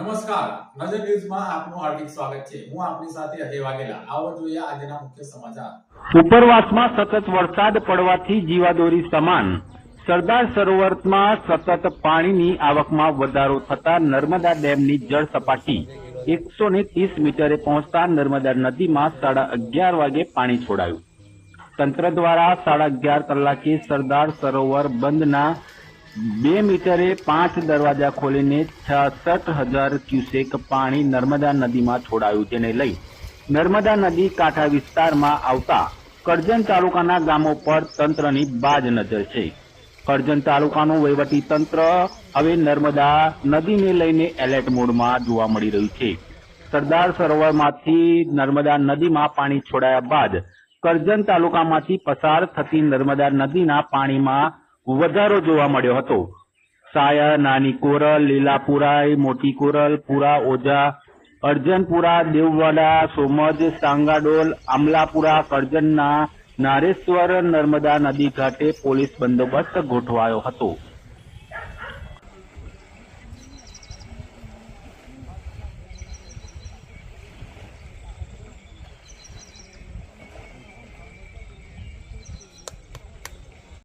નમસ્કાર. નજર ન્યૂઝમાં આપનું હાર્દિક સ્વાગત છે. હું આપની સાથે અજય વાઘેલા. આવો જોઈએ આજના મુખ્ય સમાચાર. ઉપરવાસમાં સતત વરસાદ પડવાથી જીવાદોરી સમાન. સરદાર સરોવરમાં સતત પાણીની આવકમાં વધારો થતા નર્મદા ડેમની જળ સપાટી એકસો ને ત્રીસ મીટરે પહોંચતા નર્મદા નદીમાં સાડા અગિયાર વાગે પાણી છોડાયું. તંત્ર દ્વારા સાડા અગિયાર કલાકે સરદાર સરોવર બંધના બે મીટરે પાંચ દરવાજા ખોલીને છસઠ હજાર ક્યુસેક પાણી નર્મદા નદીમાં છોડાયું. જેને લઈ નર્મદા નદી કાંઠા વિસ્તારમાં આવતા કરજણ તાલુકાના ગામો પર તંત્રની બાજ નજર છે. કરજણ તાલુકાનું વહીવટી તંત્ર હવે નર્મદા નદીને લઈને એલર્ટ મોડમાં જોવા મળી રહ્યું છે. સરદાર સરોવરમાંથી નર્મદા નદીમાં પાણી છોડાયા બાદ કરજણ તાલુકામાંથી પસાર થતી નર્મદા નદીના પાણીમાં વધારો જોવા મળ્યો હતો. સાયા, નાની કોરલ, લીલાપુરાઈ, મોટી કોરલ, પુરા, ઓજા, અર્જનપુરા, દેવવાડા, સોમજ, સાંગાડોલ, આમલાપુરા, કરજણના, નારેશ્વર, નર્મદા નદી ઘાટે પોલીસ બંદોબસ્ત ગોઠવાયો હતો.